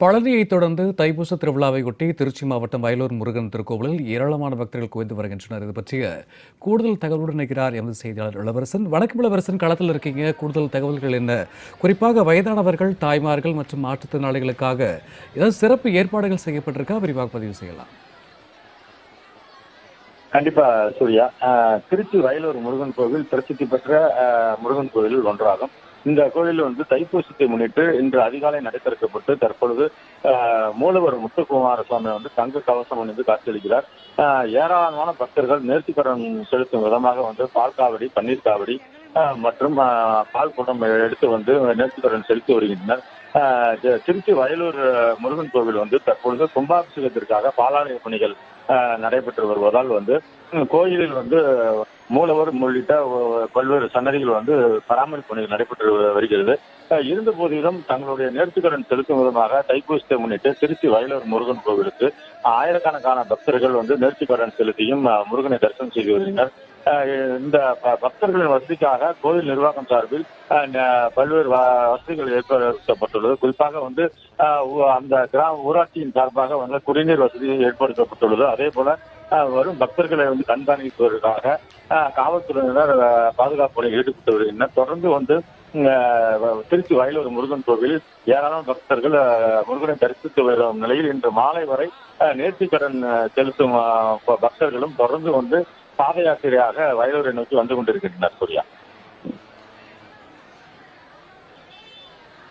பழனியை தொடர்ந்து தைப்பூச திருவிழாவையொட்டி திருச்சி மாவட்டம் வயலூர் முருகன் திருக்கோவிலில் ஏராளமான பக்தர்கள் குவிந்து வருகின்றனர். இது பற்றிய கூடுதல் தகவலுடன் இருக்கிறார் எமது செய்தியாளர் இளவரசன். வணக்கம் இளவரசன் களத்தில் இருக்கீங்க. கூடுதல் தகவல்கள் என்ன? குறிப்பாக வயதானவர்கள் தாய்மார்கள் மற்றும் மாற்றுத்திறனாளிகளுக்காக ஏதாவது சிறப்பு ஏற்பாடுகள் செய்யப்பட்டிருக்கா? விரிவாக பதிவு செய்யலாம். கண்டிப்பா சூர்யா. அஹ், திருச்சி வயலூர் முருகன் கோவில் பிரசித்தி பெற்ற அஹ், முருகன் கோவிலில் ஒன்றாகும். இந்த கோயிலில் வந்து தைப்பூசத்தை முன்னிட்டு இன்று அதிகாலை நடைத்திறக்கப்பட்டு தற்பொழுது மூலவர் முத்துக்குமார சுவாமி வந்து தங்க கவசம் அணிந்து காட்சியளிக்கிறார். ஏராளமான பக்தர்கள் நேர்த்திக்கடன் செலுத்தும் விதமாக வந்து பால் காவடி பன்னீர் காவடி மற்றும் பால் குடம் எடுத்து வந்து நேர்த்திக்கடன் செலுத்தி வருகின்றனர். திருச்சி வயலூர் முருகன் கோவில் வந்து தற்பொழுது கும்பாபிஷேகத்திற்காக பாலாலய பணிகள் நடைபெற்று வருவதால் வந்து கோயிலில் வந்து மூலவர் உள்ளிட்ட பல்வேறு சன்னதிகள் வந்து பராமரிப்பு பணிகள் நடைபெற்று வருகிறது. இருந்த போதிலும் தங்களுடைய நேர்த்துக்கடன் செலுத்தும் விதமாக தைப்பூசத்தை முன்னிட்டு திருச்சி வயலூர் முருகன் கோவிலுக்கு ஆயிரக்கணக்கான பக்தர்கள் வந்து நேர்த்திக்கடன் செலுத்தியும் முருகனை தரிசனம் செய்து வருகின்றனர். அஹ், இந்த பக்தர்களின் வசதிக்காக கோவில் நிர்வாகம் சார்பில் அஹ், பல்வேறு வசதிகள் ஏற்படுத்தப்பட்டுள்ளது. குறிப்பாக வந்து அந்த கிராம ஊராட்சியின் சார்பாக வந்து குடிநீர் வசதி ஏற்படுத்தப்பட்டுள்ளது. அதே போல வரும். பக்தர்களை வந்து கண்காணிப்பதற்காக அஹ், காவல்துறையினர் அஹ், பாதுகாப்பு பணியில் ஈடுபட்டு வருகின்றனர் தொடர்ந்து வந்து திருச்சி வயலூர் முருகன் கோவிலில் ஏராளமான பக்தர்கள் முருகனை தரிசித்து வரும் நிலையில் இன்று மாலை வரை நேர்த்தி கடன் செலுத்தும் பக்தர்களும் தொடர்ந்து வந்து பாத யாத்திரையாக வயலூரை நோக்கி வந்து கொண்டிருக்கின்றனர் சூர்யா.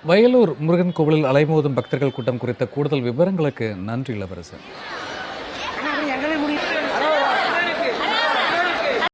வயலூர் முருகன் கோவிலில் அலைமோதும் பக்தர்கள் கூட்டம் குறித்த கூடுதல் விவரங்களுக்கு நன்றி இளவரசன்